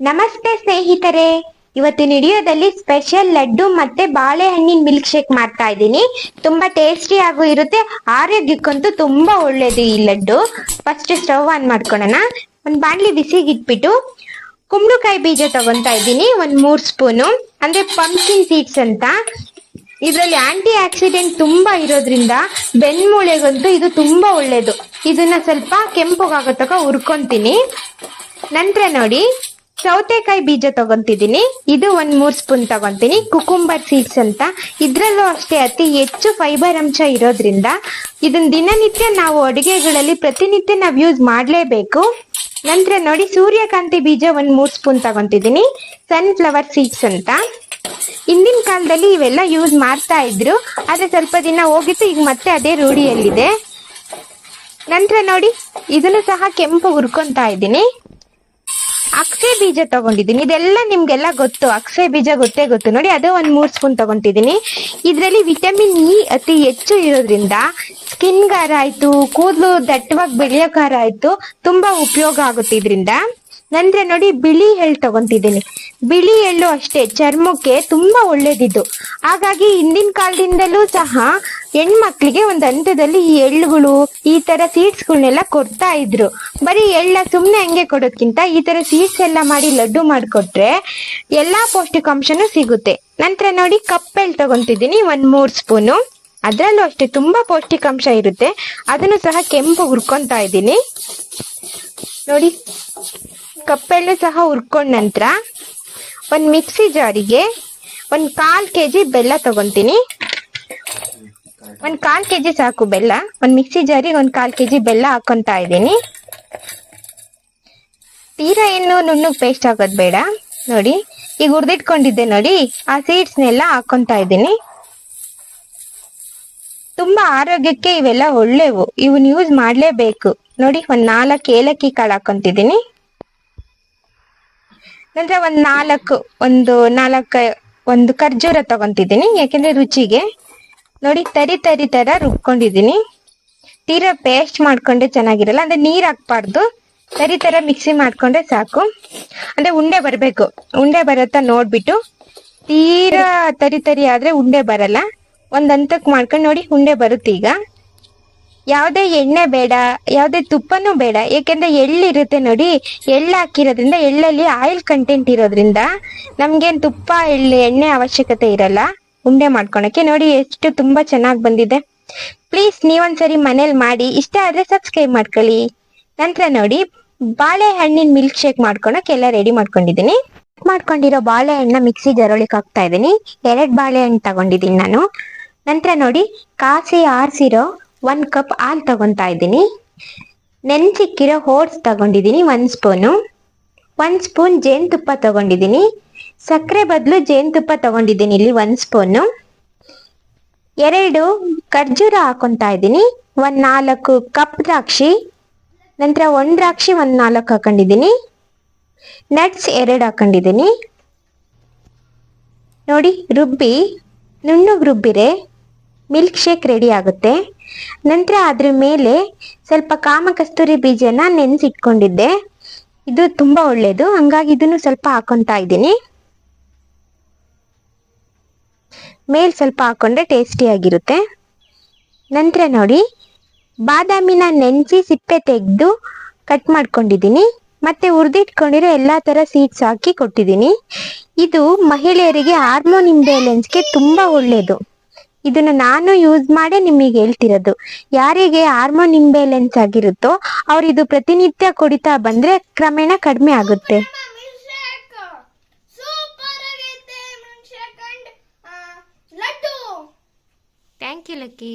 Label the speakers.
Speaker 1: ನಮಸ್ತೆ ಸ್ನೇಹಿತರೆ. ಇವತ್ತಿನ ವಿಡಿಯೋದಲ್ಲಿ ಸ್ಪೆಷಲ್ ಲಡ್ಡು ಮತ್ತೆ ಬಾಳೆಹಣ್ಣಿನ ಮಿಲ್ಕ್ ಶೇಕ್ ಮಾಡ್ತಾ ಇದ್ದೀನಿ. ತುಂಬಾ ಟೇಸ್ಟಿ ಆಗು ಇರುತ್ತೆ. ಆರೋಗ್ಯಕ್ಕಂತೂ ತುಂಬಾ ಒಳ್ಳೇದು ಈ ಲಡ್ಡು. ಫಸ್ಟ್ ಸ್ಟವ್ ಆನ್ ಮಾಡ್ಕೊಳ್ಳೋಣ ಒಂದ್ ಬಾಣ್ಲಿ ಬಿಸಿಗೆ ಇಟ್ಬಿಟ್ಟು ಕುಂಬಳಕಾಯಿ ಬೀಜ ತಗೊಂತಾ ಇದ್ದೀನಿ. ಒಂದ್ ಮೂರ್ ಸ್ಪೂನು. ಅಂದ್ರೆ ಪಂಪ್ಕಿನ್ ಸೀಡ್ಸ್ ಅಂತ. ಇದರಲ್ಲಿ ಆಂಟಿ ಆಕ್ಸಿಡೆಂಟ್ ತುಂಬಾ ಇರೋದ್ರಿಂದ ಬೆನ್ಮೂಳೆಗಂತೂ ಇದು ತುಂಬಾ ಒಳ್ಳೇದು. ಇದನ್ನ ಸ್ವಲ್ಪ ಕೆಂಪಗಾಗೋ ತಕ ಹುರ್ಕೊಂತೀನಿ. ನಂತರ ನೋಡಿ. ಸೌತೆಕಾಯಿ ಬೀಜ ತಗೊಂತಿದ್ದೀನಿ. ಇದು ಒಂದ್ ಮೂರ್ ಸ್ಪೂನ್ ತಗೊಂತೀನಿ. ಕುಕುಂಬರ್ ಸೀಡ್ಸ್ ಅಂತ. ಇದ್ರಲ್ಲೂ ಅಷ್ಟೇ ಅತಿ ಹೆಚ್ಚು ಫೈಬರ್ ಅಂಶ ಇರೋದ್ರಿಂದ ಇದನ್ನ ದಿನನಿತ್ಯ ನಾವು ಅಡುಗೆಗಳಲ್ಲಿ ಪ್ರತಿನಿತ್ಯ ನಾವು ಯೂಸ್ ಮಾಡಲೇಬೇಕು. ನಂತರ ನೋಡಿ ಸೂರ್ಯಕಾಂತಿ ಬೀಜ ಒಂದ್ ಮೂರ್ ಸ್ಪೂನ್ ತಗೊಂತಿದ್ದೀನಿ. ಸನ್ಫ್ಲವರ್ ಸೀಡ್ಸ್ ಅಂತ. ಹಿಂದಿನ ಕಾಲದಲ್ಲಿ ಇವೆಲ್ಲ ಯೂಸ್ ಮಾಡ್ತಾ ಇದ್ರು. ಆದ್ರೆ ಸ್ವಲ್ಪ ದಿನ ಹೋಗಿತ್ತು, ಈಗ ಮತ್ತೆ ಅದೇ ರೂಢಿಯಲ್ಲಿದೆ. ನಂತರ ನೋಡಿ, ಇದನ್ನು ಸಹ ಕೆಂಪು ಹುರ್ಕೊಂತಾ ಇದ್ದೀನಿ. ಅಕ್ಷಯ ಬೀಜ ತಗೊಂಡಿದ್ದೀನಿ. ಇದೆಲ್ಲ ನಿಮ್ಗೆಲ್ಲ ಗೊತ್ತು. ಅಕ್ಷಯ ಬೀಜ ಗೊತ್ತೇ ಗೊತ್ತು. ನೋಡಿ, ಅದೇ ಒಂದ್ ಮೂರ್ ಸ್ಪೂನ್ ತಗೊಂತಿದ್ದೀನಿ ಇದರಲ್ಲಿ ವಿಟಮಿನ್ ಇ ಅತಿ ಹೆಚ್ಚು ಇರೋದ್ರಿಂದ ಸ್ಕಿನ್ ಗಾರ ಆಯ್ತು, ಕೂದಲು ದಟ್ಟವಾಗಿ ಬೆಳೆಯೋಕಾರ ಆಯ್ತು, ತುಂಬಾ ಉಪಯೋಗ ಆಗುತ್ತೆ ಇದರಿಂದ. ನಂತರ ನೋಡಿ ಬಿಳಿ ಎಳ್ಳು ತಗೊಂತಿದ್ದೀನಿ. ಬಿಳಿ ಎಳ್ಳು ಅಷ್ಟೇ, ಚರ್ಮಕ್ಕೆ ತುಂಬಾ ಒಳ್ಳೇದಿದ್ದು. ಹಾಗಾಗಿ ಹಿಂದಿನ ಕಾಲದಿಂದಲೂ ಸಹ ಹೆಣ್ಮಕ್ಳಿಗೆ ಒಂದು ಹಂತದಲ್ಲಿ ಈ ಎಳ್ಳುಗಳು, ಈ ತರ ಸೀಡ್ಸ್ಗಳನ್ನೆಲ್ಲ ಕೊಡ್ತಾ ಇದ್ರು. ಬರೀ ಎಳ್ಳ ಸುಮ್ನೆ ಹಂಗೆ ಕೊಡೋದ್ಕಿಂತ ಈ ತರ ಸೀಡ್ಸ್ ಎಲ್ಲ ಮಾಡಿ ಲಡ್ಡು ಮಾಡಿಕೊಟ್ರೆ ಎಲ್ಲಾ ಪೌಷ್ಟಿಕಾಂಶನೂ ಸಿಗುತ್ತೆ. ನಂತರ ನೋಡಿ ಕಪ್ಪೆಳ್ ತಗೊಂತಿದ್ದೀನಿ, ಒಂದ್ ಮೂರ್ ಸ್ಪೂನು. ಅದ್ರಲ್ಲೂ ಅಷ್ಟೇ ತುಂಬಾ ಪೌಷ್ಟಿಕಾಂಶ ಇರುತ್ತೆ. ಅದನ್ನು ಸಹ ಕೆಂಪು ಹುರ್ಕೊಂತಾ ಇದ್ದೀನಿ. ನೋಡಿ. ಕಪ್ಪೆಳ್ಳು ಸಹ ಹುರ್ಕೊಂಡ ನಂತರ ಒಂದು ಮಿಕ್ಸಿ ಜಾರಿಗೆ ಒಂದು ಕಾಲು ಕೆ ಕೆಜಿ ಬೆಲ್ಲ ತಗೊಂತೀನಿ. ಕಾಲು ಕೆ ಕೆಜಿ ಸಾಕು ಬೆಲ್ಲ. ಒಂದು ಮಿಕ್ಸಿ ಜಾರಿಗೆ ಒಂದು ಕಾಲು ಕೆ ಕೆಜಿ ಬೆಲ್ಲ ಹಾಕೊಂತಾ ಇದ್ದೀನಿ. ತೀರಾ ಏನು ನುಣ್ಣು ಪೇಸ್ಟ್ ಆಗೋದ್ ಬೇಡ. ನೋಡಿ, ಈಗ ಹುರಿದಿಟ್ಕೊಂಡಿದ್ದೆ ನೋಡಿ, ಆ ಸೀಡ್ಸ್ನೆಲ್ಲ ಹಾಕೊಂತಾ ಇದ್ದೀನಿ. ತುಂಬಾ ಆರೋಗ್ಯಕ್ಕೆ ಇವೆಲ್ಲ ಒಳ್ಳೆವು. ಇವನ್ ಯೂಸ್ ಮಾಡಲೇಬೇಕು. ನೋಡಿ, ಒಂದು ನಾಲ್ಕು ಏಲಕ್ಕಿ ಕಾಳು ಹಾಕೊಂತಿದ್ದೀನಿ. ನಂತರ ಒಂದ್ ನಾಲ್ಕು, ಒಂದು ನಾಲ್ಕು, ಒಂದು ಖರ್ಜೂರ ತಗೊಂತಿದ್ದೀನಿ, ಯಾಕೆಂದ್ರೆ ರುಚಿಗೆ. ನೋಡಿ, ತರಿ ತರಿ, ತರ ರುಬ್ಕೊಂಡಿದ್ದೀನಿ. ತೀರಾ ಪೇಸ್ಟ್ ಮಾಡ್ಕೊಂಡ್ರೆ ಚೆನ್ನಾಗಿರಲ್ಲ, ಅಂದ್ರೆ ನೀರ್ ಹಾಕ್ಬಾರ್ದು. ತರಿ ತರ ಮಿಕ್ಸಿ ಮಾಡ್ಕೊಂಡ್ರೆ ಸಾಕು. ಅಂದ್ರೆ ಉಂಡೆ ಬರ್ಬೇಕು. ಉಂಡೆ ಬರತ್ತ ನೋಡ್ಬಿಟ್ಟು. ತೀರಾ ತರಿ ತರಿ ಆದ್ರೆ ಉಂಡೆ ಬರಲ್ಲ. ಒಂದ್ ಹಂತಕ್ ಮಾಡ್ಕೊಂಡು ನೋಡಿ, ಉಂಡೆ ಬರುತ್ತೆ ಈಗ ಯಾವುದೇ ಎಣ್ಣೆ ಬೇಡ, ಯಾವುದೇ ತುಪ್ಪನೂ ಬೇಡ. ಏಕೆಂದ್ರೆ ಎಳ್ಳಿರುತ್ತೆ ನೋಡಿ, ಎಳ್ಳು ಹಾಕಿರೋದ್ರಿಂದ ಎಳ್ಳಲ್ಲಿ ಆಯಿಲ್ ಕಂಟೆಂಟ್ ಇರೋದ್ರಿಂದ ನಮ್ಗೇನು ತುಪ್ಪ, ಎಳ್ಳು, ಎಣ್ಣೆ ಅವಶ್ಯಕತೆ ಇರಲ್ಲ. ಉಂಡೆ ಮಾಡ್ಕೊಳಕ್ಕೆ ನೋಡಿ ಎಷ್ಟು ತುಂಬಾ ಚೆನ್ನಾಗಿ ಬಂದಿದೆ. ಪ್ಲೀಸ್ ನೀವೊಂದ್ಸರಿ ಮನೇಲಿ ಮಾಡಿ, ಇಷ್ಟ ಆದ್ರೆ ಸಬ್ಸ್ಕ್ರೈಬ್ ಮಾಡ್ಕೊಳ್ಳಿ. ನಂತರ ನೋಡಿ, ಬಾಳೆಹಣ್ಣಿನ ಮಿಲ್ಕ್ ಶೇಕ್ ಮಾಡ್ಕೊಳಕ್ಕೆ ಎಲ್ಲ ರೆಡಿ ಮಾಡ್ಕೊಂಡಿದ್ದೀನಿ. ಮಾಡ್ಕೊಂಡಿರೋ ಬಾಳೆಹಣ್ಣ ಮಿಕ್ಸಿ ಜರೊಳಿಗೆ ಹಾಕ್ತಾ ಇದ್ದೀನಿ. ಎರಡು ಬಾಳೆಹಣ್ಣು ತಗೊಂಡಿದ್ದೀನಿ ನಾನು. ನಂತರ ನೋಡಿ, ಕಾಸಿ ಆರಿಸಿರೋ ಒಂದ್ ಕಪ್ ಹಾಲು ತಗೊತಾ ಇದ್ದೀನಿ. ನೆನ್ಸಿಕ್ಕಿರೋ ಓಟ್ಸ್ ತಗೊಂಡಿದ್ದೀನಿ ಒನ್ ಸ್ಪೂನು ಒನ್ ಸ್ಪೂನ್ ಜೇನುತುಪ್ಪ ತಗೊಂಡಿದ್ದೀನಿ. ಸಕ್ಕರೆ ಬದಲು ಜೇನುತುಪ್ಪ ತಗೊಂಡಿದ್ದೀನಿ ಇಲ್ಲಿ ಒನ್ ಸ್ಪೂನು ಎರಡು ಖರ್ಜೂರ ಹಾಕೊತಾ ಇದ್ದೀನಿ. ಒಂದು ನಾಲ್ಕು ಕಪ್ ದ್ರಾಕ್ಷಿ. ನಂತರ ಒಂದು ದ್ರಾಕ್ಷಿ, ಒಂದು ನಾಲ್ಕು ಹಾಕೊಂಡಿದ್ದೀನಿ. ನಟ್ಸ್ ಎರಡು ಹಾಕೊಂಡಿದ್ದೀನಿ. ನೋಡಿ, ರುಬ್ಬಿ, ನುಣ್ಣಗೆ ರುಬ್ಬಿರೆ ಮಿಲ್ಕ್ ಶೇಕ್ ರೆಡಿ ಆಗುತ್ತೆ. ನಂತರ ಅದ್ರ ಮೇಲೆ ಸ್ವಲ್ಪ ಕಾಮ ಕಸ್ತೂರಿ ಬೀಜನ ನೆನೆಸಿಟ್ಕೊಂಡಿದ್ದೆ. ಇದು ತುಂಬಾ ಒಳ್ಳೇದು. ಹಂಗಾಗಿ ಇದನ್ನು ಸ್ವಲ್ಪ ಹಾಕೊತಾ ಇದ್ದೀನಿ. ಮೇಲೆ ಸ್ವಲ್ಪ ಹಾಕೊಂಡ್ರೆ ಟೇಸ್ಟಿ ಆಗಿರುತ್ತೆ. ನಂತರ ನೋಡಿ, ಬಾದಾಮಿನ ನೆನೆಸಿ ಸಿಪ್ಪೆ ತೆಗೆದು ಕಟ್ ಮಾಡ್ಕೊಂಡಿದ್ದೀನಿ. ಮತ್ತೆ ಹುರಿದಿಟ್ಕೊಂಡಿರೋ ಎಲ್ಲಾ ತರ ಸೀಡ್ಸ್ ಹಾಕಿ ಕೊಟ್ಟಿದ್ದೀನಿ. ಇದು ಮಹಿಳೆಯರಿಗೆ ಹಾರ್ಮೋನ್ ಇಂಬ್ಯಾಲೆನ್ಸ್ಗೆ ತುಂಬಾ ಒಳ್ಳೇದು. ಇದನ್ನ ನಾನು ಯೂಸ್ ಮಾಡೇ ನಿಮಗೆ ಹೇಳ್ತಿರೋದು. ಯಾರಿಗೆ ಹಾರ್ಮೋನ್ ಇಂಬ್ಯಾಲೆನ್ಸ್ ಆಗಿರುತ್ತೋ ಅವ್ರು ಇದು ಪ್ರತಿನಿತ್ಯ ಕುಡಿತಾ ಬಂದ್ರೆ ಕ್ರಮೇಣ ಕಡಿಮೆ ಆಗುತ್ತೆ. Thank you lucky